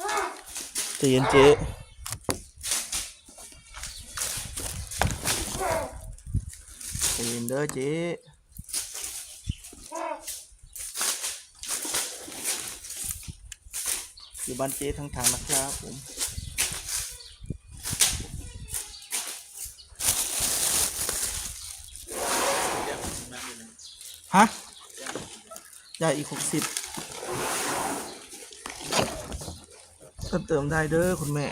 ใจเย็นเจ๊ใจเย็นเด้อเจ๊อยู่บ้านเจ๊ทั้งทางนะครับผมฮะยาอีกหกสิบ เติมเติมได้เด้อคุณแม่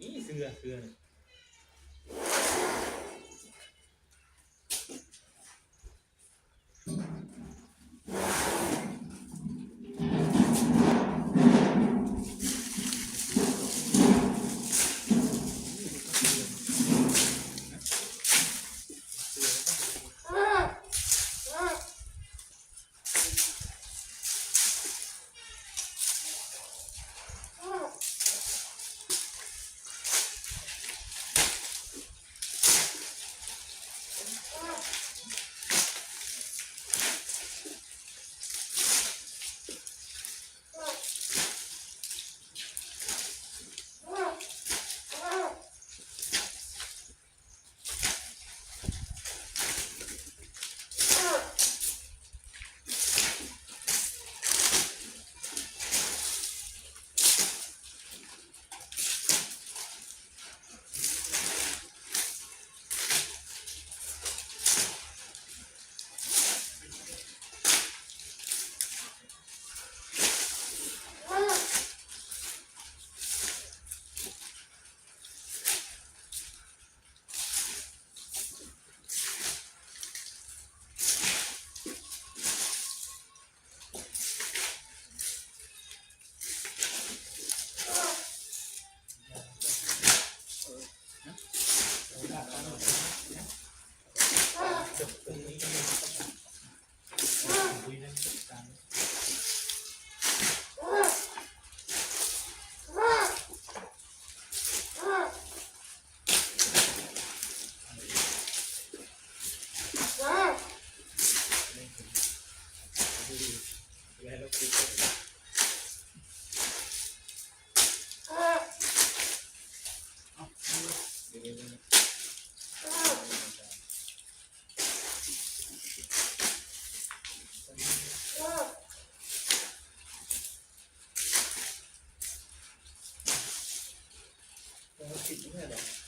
นี่เสือเสือ ข้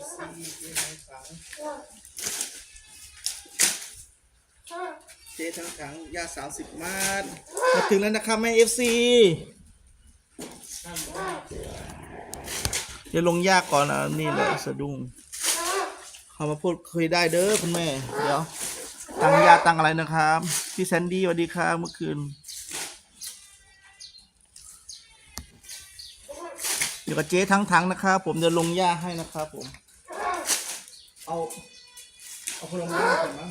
เจทั้งถังเจ๊ทั้งถังยาสามสิบมาทมาถึงแล้วนะครับแม่เอฟซีเดี๋ยวลงยากก่อนอะนี่แหละสะดุ้งเขามาพูดคุยได้เด้อคุณแม่ เดี๋ยวตังยาตังอะไรนะครับ พี่แซนดี้สวัสดีครับเมื่อคืนอยู่กับเจ๊ทั้งทั้งนะครับ ผมเดี๋ยวลงหญ้าให้นะครับผม เอาเอาคนลงหญ้าก่อนมั้ง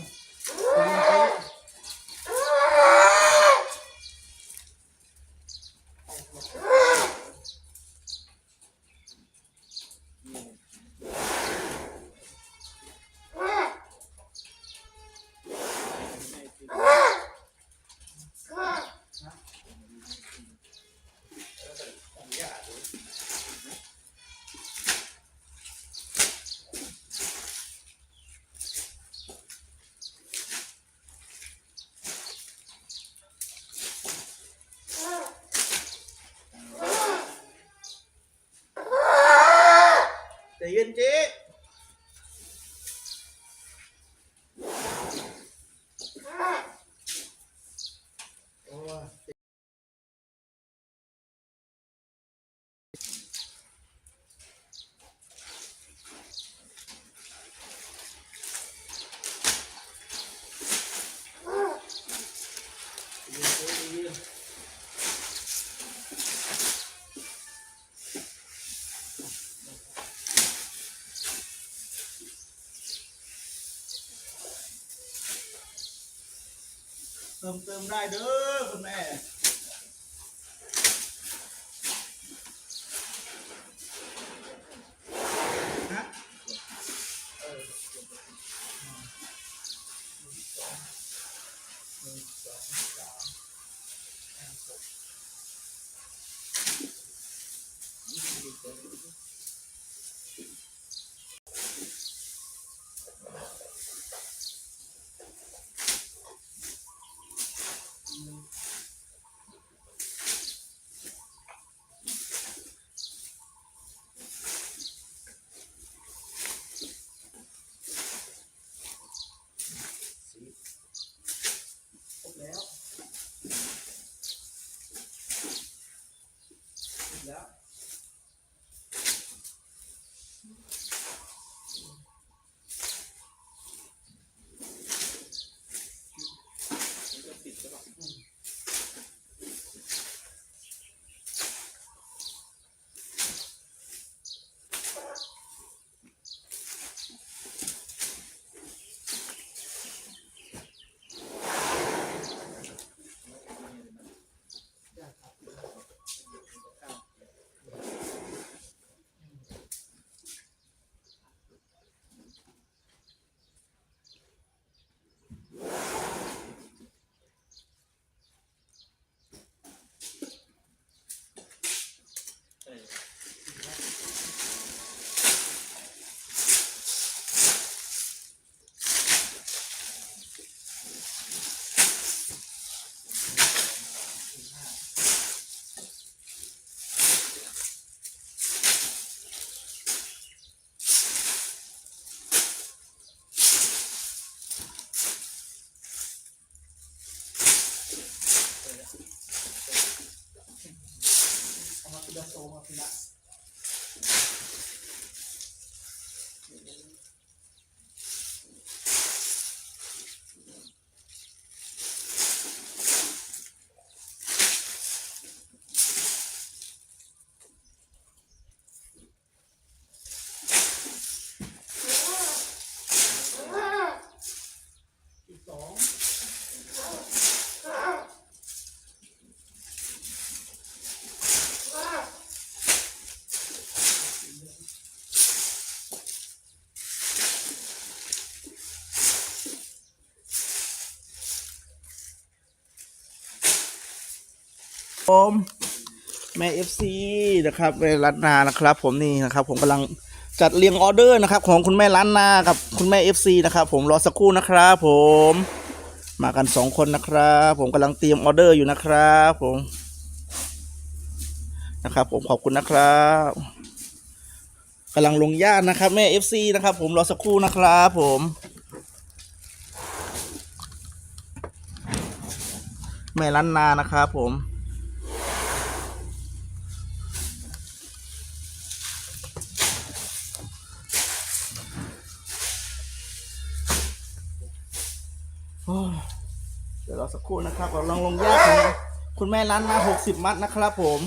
yên chứ เติมเติมได้เด้อคุณแม่ฮะเออหนึ่งสองสามห้าหกยี่สิบเอ็ด ครบแล้ว ค เอามาพิดาโซมาพิดาอีกสอง ผมแม่เอฟซีนะครับแม่รัตนานะครับ ผมนี่นะครับ ผมกำลังจัดเรียงออเดอร์นะครับ ของคุณแม่ล้านนากับคุณแม่เอฟซีนะครับ ผมรอสักครู่นะครับผมมากันสองคนนะครับ ผมกำลังเตรียมออเดอร์อยู่นะครับ ผมนะครับ ผมขอบคุณนะครับกำลังลงย่านนะครับแม่เอฟซีนะครับ ผมรอสักครู่นะครับ ผมแม่ล้านนานะครับผม กครู่นะครับเราลองลงยากของคุณแม่ร้านมาหกสิบมัดนะครับผม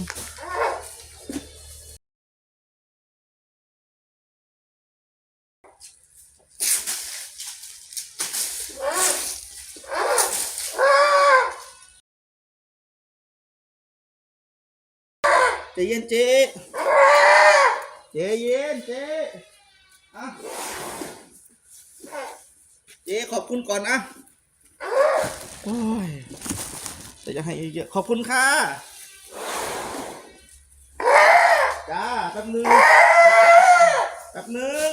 ใจเย็นเจ๊ใจเย็นเจ๊อะเจ๊ขอบคุณก่อนนะ โอ้ยแต่จะให้เยอะขอบคุณค่ะ จ้าแป๊บนึงแป๊บนึง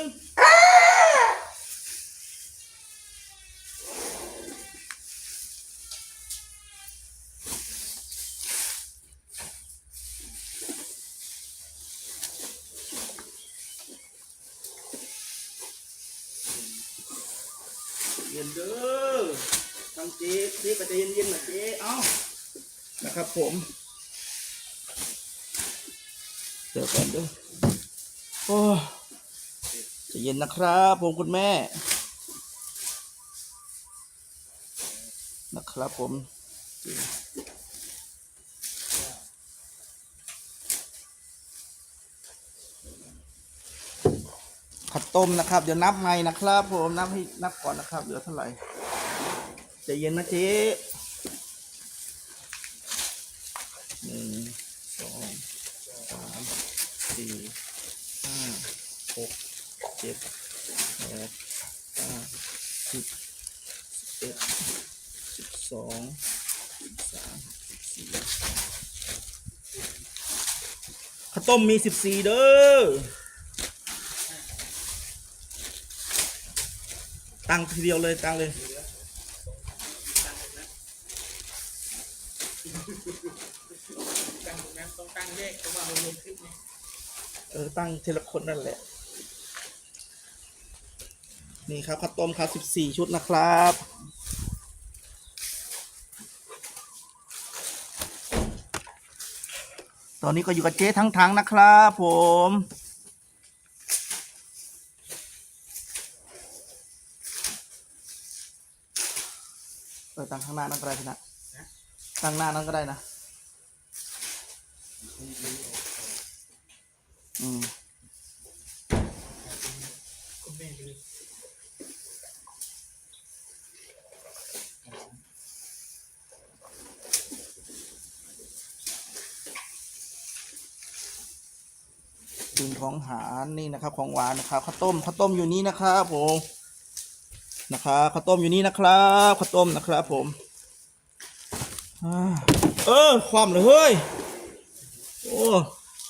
เย็นเด้อ ทางเจ๊เจ๊ก็ใจเย็นๆนะเจ๊เอ้านะครับ ผมเดี๋ยวก่อนด้อโอ้จะเย็นนะครับ ผมคุณแม่ นะครับผมผัดต้มนะครับ เดี๋ยวนับใหม่นะครับ ผมนับให้นับก่อนนะครับ เหลือเท่าไหร่ ใจเย็นนะเจ๊หนึ่งสองสามสี่ห้าหกเจ็ดแปดเก้าสิบเอ็ดสิบสองสิบสามสิบสี่ข้าวต้มมีสิบสี่เด้อตั้งทีเดียวเลยตั้งเลย ตั้งตรงนั้นต้องตั้งแยก เออตั้งทีละคนนั่นแหละ นี่ครับข้าวต้มครับสิบสี่ชุดนะครับตอนนี้ก็อยู่กับเจ๊ทั้งทั้งนะครับผมเออตั้งข้างหน้านั่นก็ได้พี่นะตั้งหน้านั่นก็ได้นะ อืม คุณแม่จะมี ตื่นของหารนี่นะครับ ของหวานนะครับข้าวต้มข้าวต้มอยู่นี่นะครับผมนะครับข้าวต้มอยู่นี่นะครับข้าวต้มนะครับ ผมอเออความเลยเฮ้ยโอ้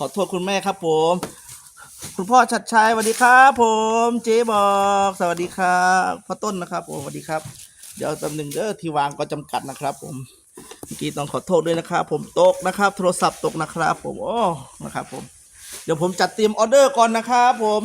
ขอโทษคุณแม่ครับผม คุณพ่อชัดชัยสวัสดีครับผม เจ๊บอกสวัสดีครับพ่อต้นนะครับผมสวัสดีครับ เดี๋ยวตำหนึ่งเด้อที่วางก็จำกัดนะครับ ผมเมื่อกี้ต้องขอโทษด้วยนะครับ ผมตกนะครับ โทรศัพท์ตกนะครับ ผมโอ้นะครับ ผมเดี๋ยวผมจัดเตรียมออเดอร์ก่อนนะครับ ผม